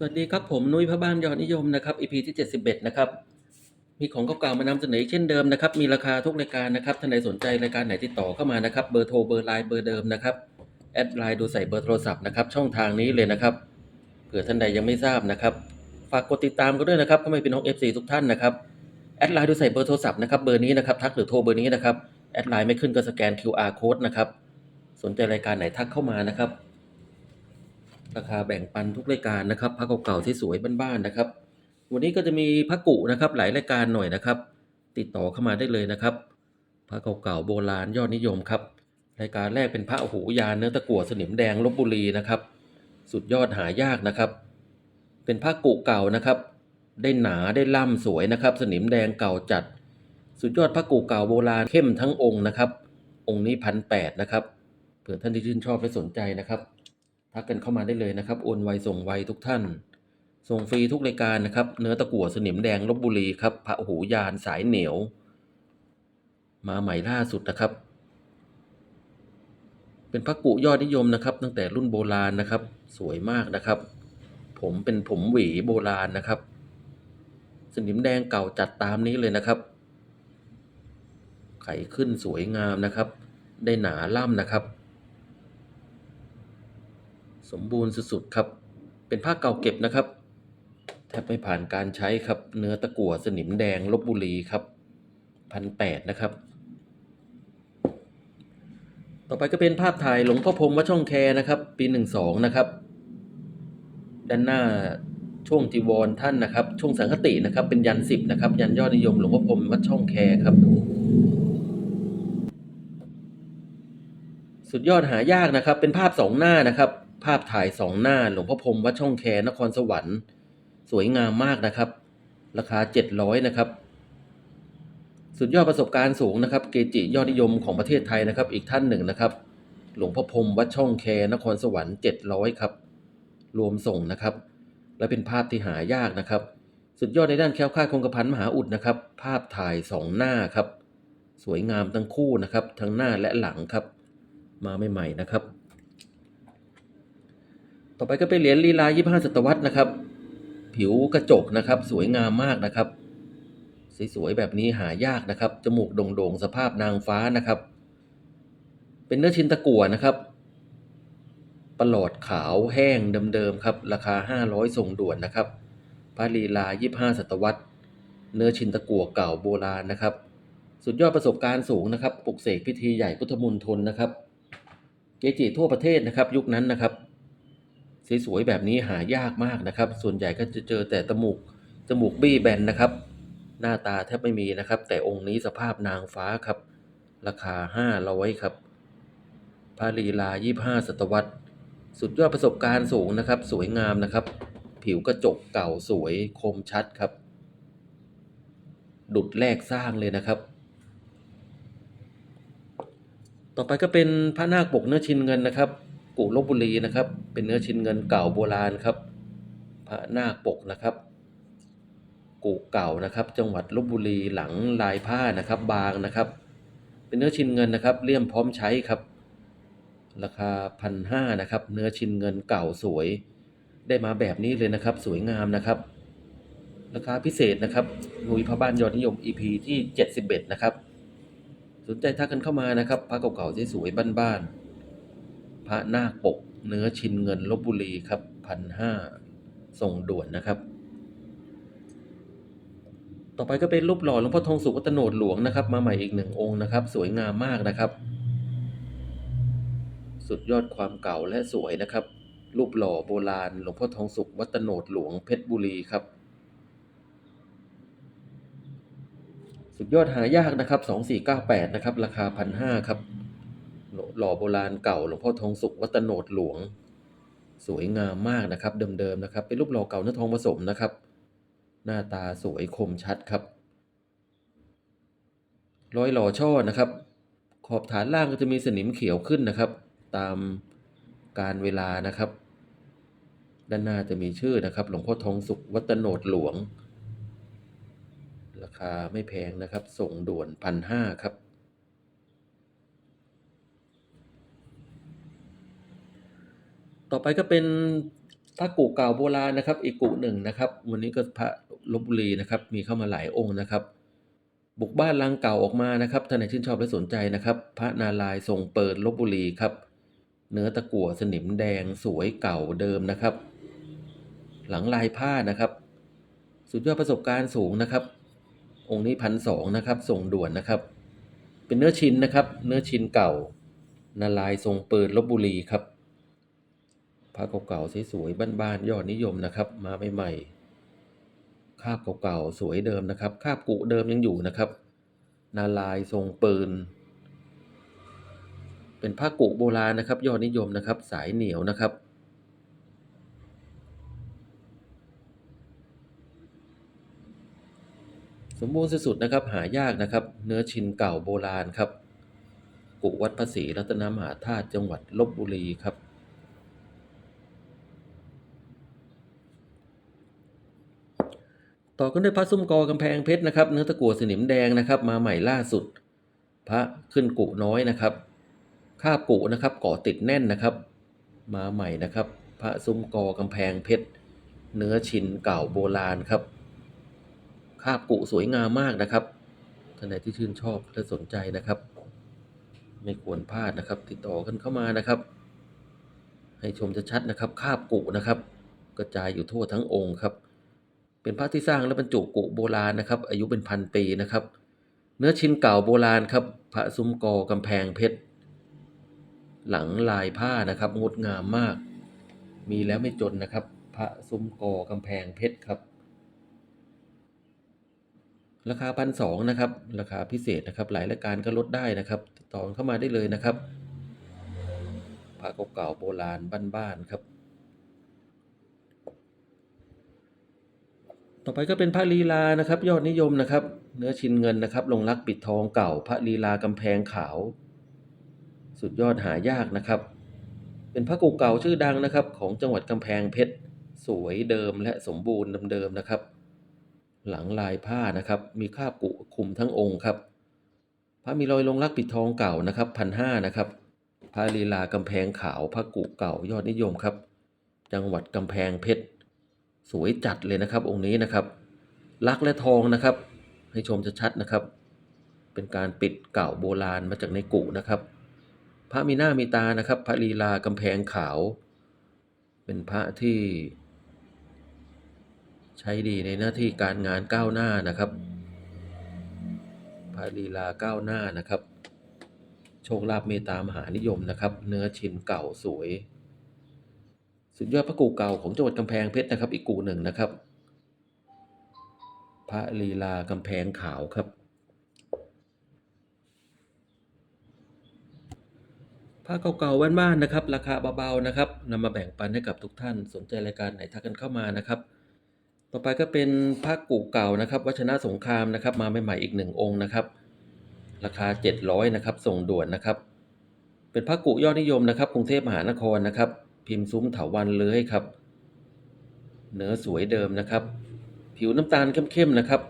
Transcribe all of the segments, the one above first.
สวัสดีครับผมนุ้ยพระบ้านยอดนิยมนะครับ EP ที่ 71 นะครับ มีของเก่าๆมานำเสนอเช่นเดิมนะครับ มีราคาทุกรายการนะครับท่านใดสนใจรายการไหนติดต่อเข้ามานะครับ เบอร์โทรเบอร์ไลน์เบอร์เดิมนะครับ แอดไลน์ดูใส่เบอร์โทรศัพท์นะครับ ช่องทางนี้เลยนะครับ เผื่อท่านใดยังไม่ทราบนะครับ ฝากกดติดตามก็ด้วยนะครับก็ไม่เป็นน้อง FC ทุกท่านนะครับ แอดไลน์ดูใส่เบอร์โทรศัพท์นะครับ เบอร์นี้นะครับ ทักหรือโทรเบอร์นี้นะครับ แอดไลน์ไม่ขึ้นก็สแกน QR code นะครับ สนใจรายการไหนทักเข้ามานะครับ ราคาแบ่งปันทุกรายการนะครับพักเก่าๆที่สวยบ้านๆนะครับ วันนี้ก็จะมีพักกุนะครับหลายรายการหน่อยนะครับ ติดต่อเข้ามาได้เลยนะครับพระเก่าๆโบราณยอดนิยมครับรายการแรกเป็นพระหูยานเนื้อตะกั่วสนิมแดงลบบุรีนะครับ สุดยอดหายากนะครับ เป็นพระกุเก่านะครับ ได้หนาได้ล่ำสวยนะครับ สนิมแดงเก่าจัด สุดยอดพระกุเก่าโบราณเข้มทั้งองค์นะครับ องค์นี้พันแปดนะครับเผื่อท่านที่ชื่นชอบและสนใจนะครับ ทักกันเข้ามาได้เลยนะครับ โอนไวส่งไวทุกท่าน ส่งฟรีทุกรายการนะครับ เนื้อตะกั่วสนิมแดงลบบุรีครับพระหูยานสายเหนียว มาใหม่ล่าสุดนะครับ เป็นพระกุยอดนิยมนะครับ ตั้งแต่รุ่นโบราณนะครับ สวยมากนะครับ ผมเป็นผมหวีโบราณนะครับ สนิมแดงเก่าจัดตามนี้เลยนะครับไขขึ้นสวยงามนะครับ ได้หนาล่ำนะครับ สมบูรณ์สุดๆครับ เป็นผ้าเก่าเก็บนะครับ แทบไม่ผ่านการใช้ครับ เนื้อตะกั่วสนิมแดงลบบุรีครับพันแปดนะครับ ต่อไปก็เป็นภาพถ่ายหลวงพ่อพรมวัดช่องแคนะครับ ปีหนึ่งสองนะครับ ด้านหน้าช่วงจีวรท่านนะครับ ช่วงสังคตินะครับ เป็นยันสิบนะครับ ยันยอดนิยมหลวงพ่อพรมวัดช่องแคครับ สุดยอดหายากนะครับ เป็นภาพสองหน้านะครับ ภาพถ่ายสองหน้าหลวงพ่อพรมวัดช่องแคนครสวรรค์ สวยงามมากนะครับ ราคาเจ็ดร้อยนะครับ สุดยอดประสบการณ์สูงนะครับ เกจิยอดนิยมของประเทศไทยนะครับ อีกท่านหนึ่งนะครับ หลวงพ่อพรมวัดช่องแคนครสวรรค์เจ็ดร้อยครับ รวมส่งนะครับ และเป็นภาพที่หายากนะครับ สุดยอดในด้านแคล้วคลาดคงกระพันมหาอุดนะครับ ภาพถ่ายสองหน้าครับ สวยงามทั้งคู่นะครับ ทั้งหน้าและหลังครับ มาใหม่ๆนะครับ ต่อไปก็เป็นเหรียญลีลา25ศตวรรษนะครับ ผิวกระจกนะครับ สวยงามมากนะครับ สวยๆแบบนี้หายากนะครับ จมูกโด่งๆสภาพนางฟ้านะครับ เป็นเนื้อชิ้นตะกั่วนะครับประหลอดขาวแห้งเดิมๆครับ ราคา 500ส่งด่วนนะครับพระลีลา 25 ศตวรรษ เนื้อชินตะกั่วเก่าโบราณนะครับ สุดยอดประสบการณ์สูงนะครับปลุกเสกพิธีใหญ่พุทธมณฑลนะครับ เกจิทั่วประเทศนะครับ ยุคนั้นนะครับ สวยๆแบบนี้หายากมากนะครับ ส่วนใหญ่ก็จะเจอแต่จมูกจมูกบี้แบนนะครับ หน้าตาแทบไม่มีนะครับ แต่องค์นี้สภาพนางฟ้าครับ ราคาห้าร้อยครับพระลีลายี่ห้าศตวรรษ สุดยอดประสบการณ์สูงนะครับ สวยงามนะครับ ผิวกระจกเก่าสวยคมชัดครับ ดุดแรกสร้างเลยนะครับ ต่อไปก็เป็นพระนาคปกเนื้อชินเงินนะครับ กุลบบุรีนะครับ เป็นเนื้อชิ้นเงินเก่าโบราณครับ พระนาคปกนะครับ กุเก่านะครับ จังหวัดลบบุรีหลังลายผ้านะครับ บางนะครับ เป็นเนื้อชิ้นเงินนะครับเลี่ยมพร้อมใช้ครับ ราคาพันห้านะครับ เนื้อชิ้นเงินเก่าสวย ได้มาแบบนี้เลยนะครับ สวยงามนะครับ ราคาพิเศษนะครับหนุยพระบ้านยอดนิยม EP ที่ 71 นะครับ สนใจทักกันเข้ามานะครับพระเก่าๆสวยๆบ้านๆ พระนาคปก เนื้อชินเงินลบบุรีครับพันห้าส่งด่วนนะครับ ต่อไปก็เป็นรูปหล่อหลวงพ่อทองสุวัตโนดหลวงนะครับ มาใหม่อีกหนึ่งองค์นะครับ สวยงามมากนะครับ สุดยอดความเก่าและสวยนะครับ รูปหล่อโบราณหลวงพ่อทองสุวัตโนดหลวงเพชรบุรีครับสุดยอดหายากนะครับ 2498 นะครับ ราคา 1,500 ครับ หล่อโบราณเก่าหลวงพ่อทองสุขวัตโนดหลวง สวยงามมากนะครับ เดิมๆนะครับ เป็นรูปหล่อเก่าเนื้อทองผสมนะครับ หน้าตาสวยคมชัดครับรอยหล่อช่อนะครับ ขอบฐานล่างก็จะมีสนิมเขียวขึ้นนะครับ ตามการเวลานะครับ ด้านหน้าจะมีชื่อนะครับ หลวงพ่อทองสุขวัตโนดหลวง ราคาไม่แพงนะครับ ส่งด่วนพันห้าครับ ต่อไปก็เป็นพระกุเก่าโบราณนะครับ อีกกุหนึ่งนะครับ วันนี้ก็พระลบบุรีนะครับ มีเข้ามาหลายองค์นะครับ บุกบ้านลังเก่าออกมานะครับท่านไหนชื่นชอบและสนใจนะครับ พระนารายณ์ทรงเปิดลบบุรีครับ เนื้อตะกั่วสนิมแดงสวยเก่าเดิมนะครับ หลังลายผ้านะครับ สุดยอดประสบการณ์สูงนะครับ องค์นี้พันสองนะครับส่งด่วนนะครับ เป็นเนื้อชิ้นนะครับ เนื้อชิ้นเก่า นาลายณ์ทรงเปิดลบบุรีครับ พระเก่าๆสวยๆบ้านๆยอดนิยมนะครับ มาใหม่ๆคาบเก่าๆสวยเดิมนะครับ คาบกุเดิมยังอยู่นะครับ นาลายทรงปืน เป็นผ้ากุโบราณนะครับ ยอดนิยมนะครับ สายเหนียวนะครับสมบูรณ์สุดๆนะครับหายากนะครับ เนื้อชินเก่าโบราณครับ กุวัดพระศรีรัตนมหาธาตุจังหวัดลบบุรีครับ ต่อกันด้วยพระซุ้มกอกำแพงเพชรนะครับ เนื้อตะกั่วสนิมแดงนะครับ มาใหม่ล่าสุด พระขึ้นกุน้อยนะครับคาบกุนะครับเกาะติดแน่นนะครับ มาใหม่นะครับ พระซุ้มกอกำแพงเพชรเนื้อชินเก่าโบราณครับคาบกุสวยงามมากนะครับท่านใดที่ชื่นชอบและสนใจนะครับ ไม่ควรพลาดนะครับ ติดต่อกันเข้ามานะครับ ให้ชมชัดๆนะครับคาบกุนะครับ กระจายอยู่ทั่วทั้งองค์ครับ เป็นพระที่สร้างและบรรจุกุโบราณนะครับ อายุเป็นพันปีนะครับ เนื้อชิ้นเก่าโบราณครับ พระซุ้มกอกำแพงเพชร หลังลายผ้านะครับงดงามมาก มีแล้วไม่จนนะครับ พระซุ้มกอกำแพงเพชรครับ ราคาพันสองนะครับ ราคาพิเศษนะครับ หลายรายการก็ลดได้นะครับติดต่อเข้ามาได้เลยนะครับพระเก่าๆโบราณบ้านๆครับ ต่อไปก็เป็นพระลีลานะครับ ยอดนิยมนะครับ เนื้อชินเงินนะครับ ลงรักปิดทองเก่า พระลีลากำแพงขาว สุดยอดหายากนะครับ เป็นพระกุเก่าชื่อดังนะครับ ของจังหวัดกำแพงเพชรสวยเดิมและสมบูรณ์เดิมๆนะครับ หลังลายผ้านะครับ มีคาบกุคุมทั้งองค์ครับ พระมีรอยลงรักปิดทองเก่านะครับพันห้านะครับพระลีลากำแพงขาวพระกุเก่ายอดนิยมครับ จังหวัดกำแพงเพชร สวยจัดเลยนะครับ องค์นี้นะครับ ลักและทองนะครับ ให้ชมชัดๆนะครับ เป็นการปิดเก่าโบราณมาจากในกุนะครับ พระมีหน้ามีตานะครับ พระลีลากำแพงขาว เป็นพระที่ ใช้ดีในหน้าที่การงานก้าวหน้านะครับพระลีลาก้าวหน้านะครับ โชคลาภเมตตามหานิยมนะครับ เนื้อชิ้นเก่าสวย สุดยอดพระกูเก่าของจังหวัดกำแพงเพชรนะครับ อีกกูหนึ่งนะครับ พระลีลากำแพงขาวครับ ผ้าเก่าๆบ้านๆนะครับ ราคาเบาๆนะครับนำมาแบ่งปันให้กับทุกท่านสนใจรายการไหนทักกันเข้ามานะครับ ต่อไปก็เป็นผ้ากูเก่านะครับ วัชนะสงครามนะครับ มาใหม่ๆอีกหนึ่งองค์นะครับ ราคา 700นะครับส่งด่วนนะครับ เป็นผ้ากุยอดนิยมนะครับกรุงเทพมหานครนะครับ พิมพ์ซุ้มเถาวันเลื้อยครับ เนื้อสวยเดิมนะครับ ผิวน้ำตาลเข้มๆนะครับ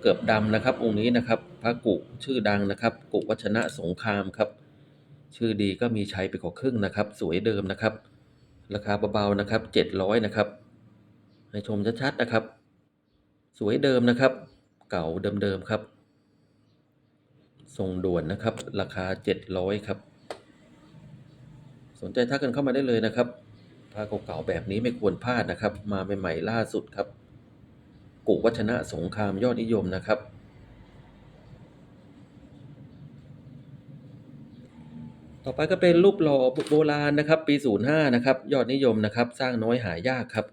เกือบดำนะครับ องค์นี้นะครับ พระกุชื่อดังนะครับ กุวัชนะสงครามครับ ชื่อดีก็มีใชัยไปกว่าครึ่งนะครับ สวยเดิมนะครับ ราคาเบาๆนะครับ700นะครับให้ชมชัดๆนะครับ สวยเดิมนะครับ เก่าเดิมๆครับส่งด่วนนะครับ ราคา 700 ครับ สนใจทักกันเข้ามาได้เลยนะครับผ้าเก่าๆแบบนี้ไม่ควรพลาดนะครับ มาใหม่ๆล่าสุดครับกุวัชนะสงครามยอดนิยมนะครับ ต่อไปก็เป็นรูปหล่อโบราณนะครับ ปี 05 นะครับ ยอดนิยมนะครับ สร้างน้อยหายากครับ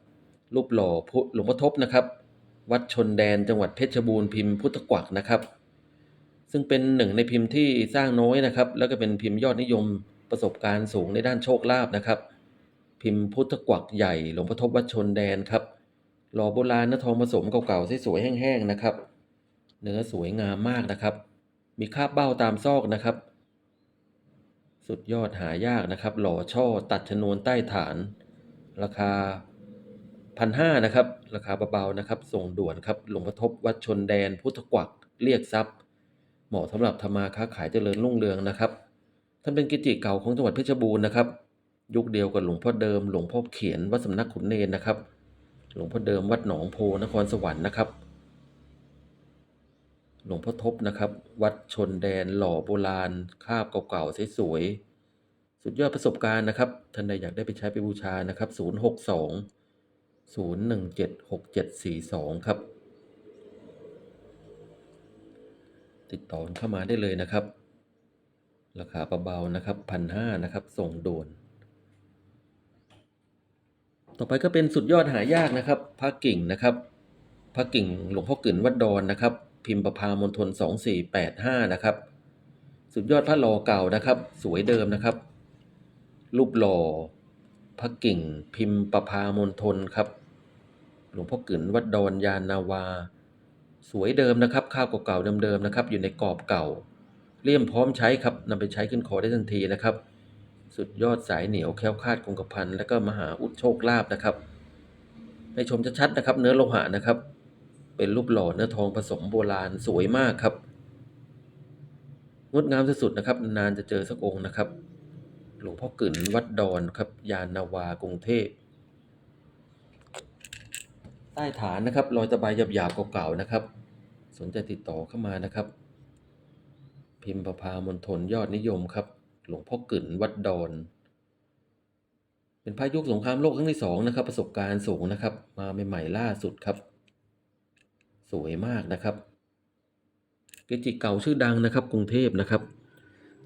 รูปหล่อพุหลวงพ่อทบนะครับ วัดชนแดนจังหวัดเพชรบูรณ์พิมพ์พุทธกวักนะครับ ซึ่งเป็นหนึ่งในพิมพ์ที่สร้างน้อยนะครับ แล้วก็เป็นพิมพ์ยอดนิยม ประสบการณ์สูงในด้านโชคลาภนะครับ พิมพ์พุทธกวักใหญ่หลวงพ่อทบวัดชนแดนครับหล่อโบราณเนื้อทองผสมเก่าๆสวยๆแห้งๆนะครับ เนื้อสวยงามมากนะครับ มีคาบเบ้าตามซอกนะครับ สุดยอดหายากนะครับ หล่อช่อตัดชนวนใต้ฐาน ราคาพันห้านะครับ ราคาเบาๆนะครับ ส่งด่วนครับหลวงพ่อทบวัดชนแดน พุทธกวักเรียกทรัพย์เหมาะสำหรับทำมาค้าขายเจริญรุ่งเรืองนะครับ ท่านเป็นกิจจิเก่าของจังหวัดเพชรบูรณ์นะครับ ยุคเดียวกับหลวงพ่อเดิม หลวงพ่อเขียนวัดสำนักขุนเนรนะครับ หลวงพ่อเดิมวัดหนองโพนครสวรรค์นะครับ หลวงพ่อทบนะครับ วัดชนแดนหล่อโบราณคาบเก่าๆสวยๆสุดยอดประสบการณ์นะครับท่านใดอยากได้ไปใช้ไปบูชานะครับ 062 017 6742 ครับ ติดต่อเข้ามาได้เลยนะครับ ราคาเบาๆนะครับพันห้านะครับส่งโดน ต่อไปก็เป็นสุดยอดหายากนะครับพระกิ่งนะครับพระกิ่งหลวงพ่อกึ่นวัดดอนนะครับ พิมพ์ประพามณฑลสองสี่แปดห้านะครับ สุดยอดพระหล่อเก่านะครับ สวยเดิมนะครับ รูปหล่อพระกิ่ง พิมพ์ประพามณฑลครับ หลวงพ่อกึ่นวัดดอนยานนาวา สวยเดิมนะครับ ข้าวเก่าๆเดิมๆนะครับ อยู่ในกรอบเก่า เลี่ยมพร้อมใช้ครับนำไปใช้ขึ้นคอได้ทันทีนะครับ สุดยอดสายเหนียวแคล้วคาดคงกระพันและก็มหาอุดโชคลาภนะครับให้ชมชัดๆนะครับ เนื้อโลหะนะครับ เป็นรูปหล่อเนื้อทองผสมโบราณสวยมากครับงดงามสุดๆนะครับ นานจะเจอสักองค์นะครับ หลวงพ่อกึ่นวัดดอนครับ ยานนาวากรุงเทพใต้ฐานนะครับรอยตะไบหยาบๆเก่าๆนะครับ สนใจติดต่อเข้ามานะครับ พิมพ์ประพามณฑลยอดนิยมครับ หลวงพ่อกึ่นวัดดอน เป็นพายุสงครามโลกครั้งที่สองนะครับ ประสบการณ์สูงนะครับ มาใหม่ๆล่าสุดครับ สวยมากนะครับ เกจิเก่าชื่อดังนะครับ กรุงเทพนะครับ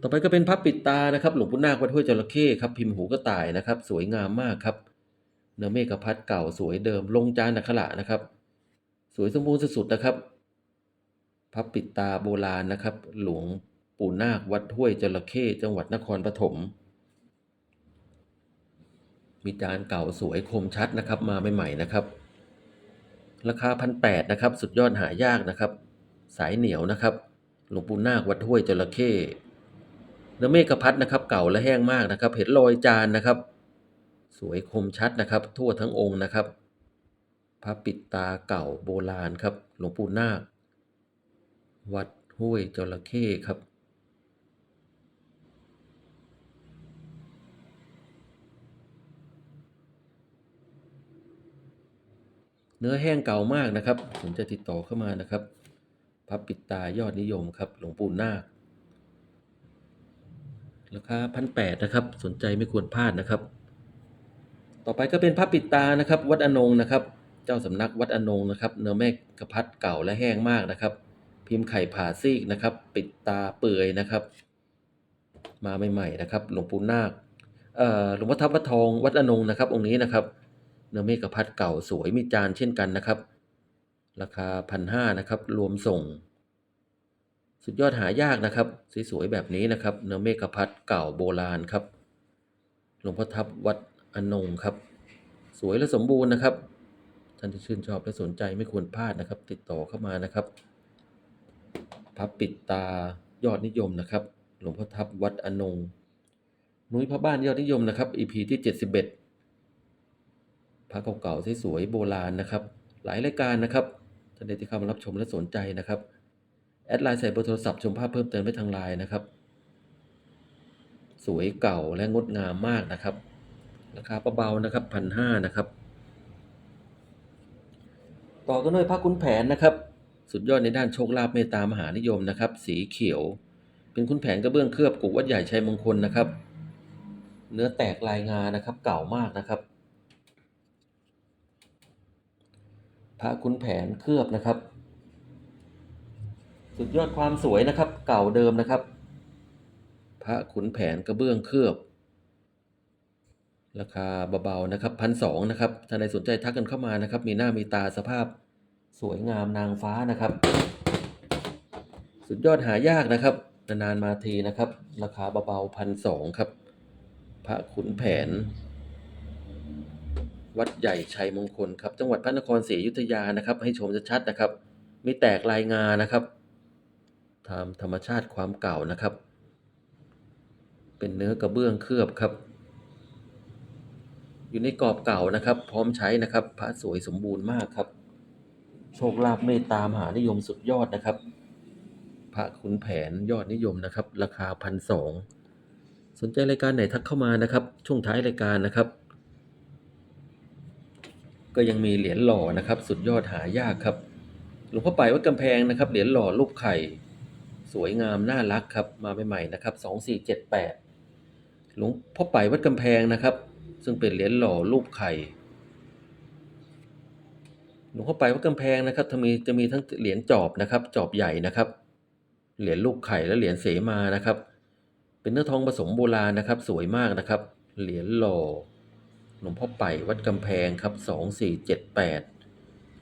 ต่อไปก็เป็นพระปิดตานะครับ หลวงปู่นาควัดห้วยจระเข้ครับ พิมพ์หูกระต่ายนะครับ สวยงามมากครับ เนื้อเมฆพัดเก่าสวยเดิม ลงจานอักขระนะครับ สวยสมบูรณ์สุดๆนะครับ พระปิดตาโบราณนะครับ หลวงปู่นาควัดห้วยจระเข้จังหวัดนครปฐมมีจานเก่าสวยคมชัดนะครับมาใหม่ๆนะครับ ราคาพันแปดนะครับ สุดยอดหายากนะครับ สายเหนียวนะครับ หลวงปู่นาควัดห้วยจระเข้เนื้อเมฆพัดนะครับ เก่าและแห้งมากนะครับ เห็นรอยจานนะครับ สวยคมชัดนะครับ ทั่วทั้งองค์นะครับ พระปิดตาเก่าโบราณครับ หลวงปู่นาค วัดห้วยจระเข้ครับ เนื้อแห้งเก่ามากนะครับ สนใจติดต่อเข้ามานะครับพระปิดตายอดนิยมครับ หลวงปู่นาคราคาพันแปดนะครับ สนใจไม่ควรพลาดนะครับ ต่อไปก็เป็นพระปิดตานะครับ วัดอนงนะครับ เจ้าสำนักวัดอนงนะครับ เนื้อแม่กระพัดเก่าและแห้งมากนะครับ พิมพ์ไข่ผ่าซีกนะครับ ปิดตาเปื่อยนะครับ มาใหม่ๆนะครับ หลวงปู่นาคหลวงพ่อทับวัดทองวัดอนงนะครับ องค์นี้นะครับ เนื้อเมฆพัดเก่าสวยมีจานเช่นกันนะครับ ราคาพันห้านะครับ รวมส่ง สุดยอดหายากนะครับ สวยๆแบบนี้นะครับ เนื้อเมฆพัดเก่าโบราณครับ หลวงพ่อทับวัดอนงครับ สวยและสมบูรณ์นะครับท่านที่ชื่นชอบและสนใจไม่ควรพลาดนะครับ ติดต่อเข้ามานะครับ พับปิดตายอดนิยมนะครับ หลวงพ่อทับวัดอนงนุ้ยพระบ้านยอดนิยมนะครับ EP ที่ 71พระเก่าๆสวยๆโบราณนะครับ หลายรายการนะครับท่านใดที่เข้ามารับชมและสนใจนะครับแอดไลน์ใส่เบอร์โทรศัพท์ชมภาพเพิ่มเติมได้ทางไลน์นะครับ สวยเก่าและงดงามมากนะครับ ราคาเบาๆนะครับพันห้านะครับ ต่อกันด้วยพระขุนแผนนะครับ สุดยอดในด้านโชคลาภเมตตามหานิยมนะครับ สีเขียว เป็นขุนแผนกระเบื้องเคลือบกุวัดใหญ่ชัยมงคลนะครับ เนื้อแตกลายงานะครับ เก่ามากนะครับ พระขุนแผนเคลือบนะครับ สุดยอดความสวยนะครับ เก่าเดิมนะครับ พระขุนแผนกระเบื้องเคลือบ ราคาเบาๆนะครับพันสองนะครับถ้าใครสนใจทักกันเข้ามานะครับ มีหน้ามีตาสภาพ สวยงามนางฟ้านะครับ สุดยอดหายากนะครับ นานๆมาทีนะครับ ราคาเบาๆพันสองครับ พระขุนแผน วัดใหญ่ชัยมงคลครับ จังหวัดพระนครศรีอยุธยานะครับ ให้ชมชัดๆนะครับมีแตกลายงานะครับตามธรรมชาติความเก่านะครับ เป็นเนื้อกระเบื้องเคลือบครับ อยู่ในกรอบเก่านะครับ พร้อมใช้นะครับ พระสวยสมบูรณ์มากครับ โชคลาภเมตตามหานิยมสุดยอดนะครับ พระขุนแผนยอดนิยมนะครับ ราคาพันสองสนใจรายการไหนทักเข้ามานะครับ ช่วงท้ายรายการนะครับ ก็ยังมีเหรียญหล่อนะครับ สุดยอดหายากครับหลวงพ่อไปวัดกำแพงนะครับ เหรียญหล่อรูปไข่ สวยงามน่ารักครับ มาใหม่ๆนะครับสองสี่เจ็ดแปดหลวงพ่อไปวัดกำแพงนะครับ ซึ่งเป็นเหรียญหล่อรูปไข่ ลวงพ่อไปวัดกำแพงนะครับจะมีจะมีทั้งเหรียญจอบนะครับ จอบใหญ่นะครับ เหรียญลูกไข่และเหรียญเสมานะครับ เป็นเนื้อทองผสมโบราณนะครับ สวยมากนะครับ เหรียญหล่อหลวงพ่อไปวัดกำแพงครับสองสี่เจ็ดแปด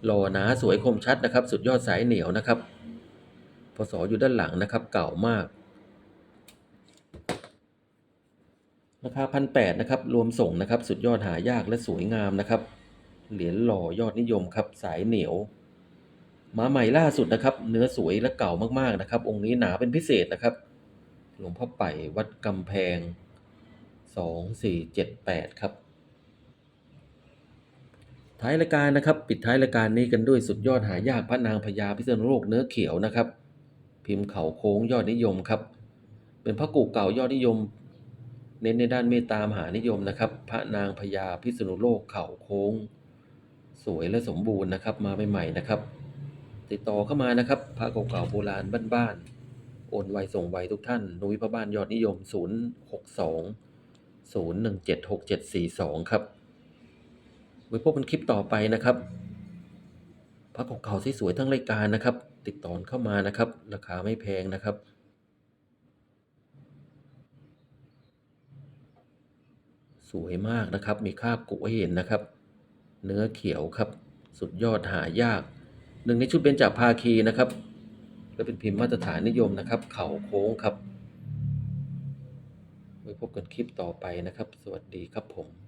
หล่อหนาสวยคมชัดนะครับ สุดยอดสายเหนียวนะครับพศอยู่ด้านหลังนะครับ เก่ามากราคาพันแปดนะครับ รวมส่งนะครับ สุดยอดหายากและสวยงามนะครับ เหรียญหล่อยอดนิยมครับ สายเหนียวมาใหม่ล่าสุดนะครับ เนื้อสวยและเก่ามากๆนะครับ องค์นี้หนาเป็นพิเศษนะครับ หลวงพ่อไปวัดกำแพงสองสี่เจ็ดแปดครับ ท้ายรายการนะครับ ปิดท้ายรายการนี้กันด้วยสุดยอดหายากพระนางพญาพิษณุโลกเนื้อเขียวนะครับ พิมพ์เขาโค้งยอดนิยมครับ เป็นพระกูเก่ายอดนิยม เน้นในด้านเมตตามหานิยมนะครับ พระนางพญาพิษณุโลกเข่าโค้ง สวยและสมบูรณ์นะครับมาใหม่ๆนะครับ ติดต่อเข้ามานะครับพระเก่าๆโบราณบ้านๆโอนไวส่งไวทุกท่าน นุ้ยพระบ้านยอดนิยม 062 0176742 ครับไว้พบกันคลิปต่อไปนะครับพระเก่าๆที่สวยทั้งรายการนะครับ ติดต่อเข้ามานะครับ ราคาไม่แพงนะครับสวยมากนะครับ มีคราบกุให้เห็นนะครับ เนื้อเขียวครับ สุดยอดหายาก หนึ่งในชุดเบญจภาคีนะครับและเป็นพิมพ์มาตรฐานนิยมนะครับ เข่าโค้งครับ ไว้พบกันคลิปต่อไปนะครับ สวัสดีครับผม